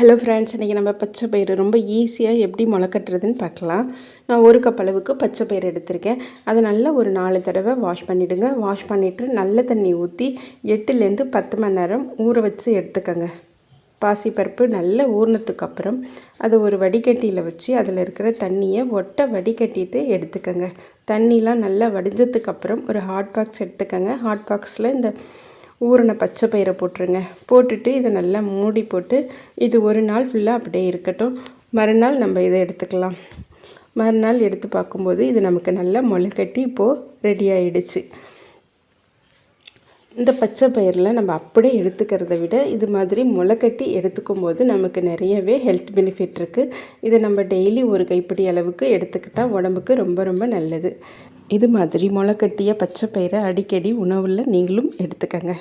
Hello friends இன்றைக்கி நம்ம பச்சை பயிறு ரொம்ப ஈஸியாக எப்படி முளைக்கட்டுறதுன்னு பார்க்கலாம். நான் ஒரு கப் அளவுக்கு பச்சை பயிறு எடுத்திருக்கேன். அதை நல்லா ஒரு நாலு தடவை வாஷ் பண்ணிவிடுங்க வாஷ் பண்ணிவிட்டு நல்ல தண்ணி ஊற்றி எட்டுலேருந்து பத்து மணி நேரம் ஊற வச்சு எடுத்துக்கோங்க. பாசிப்பருப்பு நல்லா ஊறினதுக்கு அப்புறம் அதை ஒரு வடிகட்டியில் வச்சு அதில் இருக்கிற தண்ணியை ஒட்டை வடிகட்டிட்டு எடுத்துக்கோங்க. தண்ணிலாம் நல்லா வடிஞ்சதுக்கப்புறம் ஒரு ஹாட் பாக்ஸ் எடுத்துக்கோங்க. ஹாட் பாக்ஸில் இந்த ஊறின பச்சை பயிரை போட்டுருங்க. போட்டுட்டு இதை நல்லா மூடி போட்டு இது ஒரு நாள் ஃபுல்லாக அப்படியே இருக்கட்டும். மறுநாள் நம்ம இதை எடுத்துக்கலாம். மறுநாள் எடுத்து பார்க்கும்போது இது நமக்கு நல்லா முளைக்கட்டி இப்போது ரெடி ஆகிடுச்சு இந்த பச்சை பயிரில் நம்ம அப்படியே எடுத்துக்கிறத விட இது மாதிரி முளைக்கட்டி எடுத்துக்கும் போது நமக்கு நிறையவே ஹெல்த் பெனிஃபிட் இருக்குது இதை நம்ம டெய்லி ஒரு கைப்பிடி அளவுக்கு எடுத்துக்கிட்டால் உடம்புக்கு ரொம்ப ரொம்ப நல்லது. இது மாதிரி முளைக்கட்டிய பச்சை பயிரை அடிக்கடி உணவில் நீங்களும் எடுத்துக்கங்க.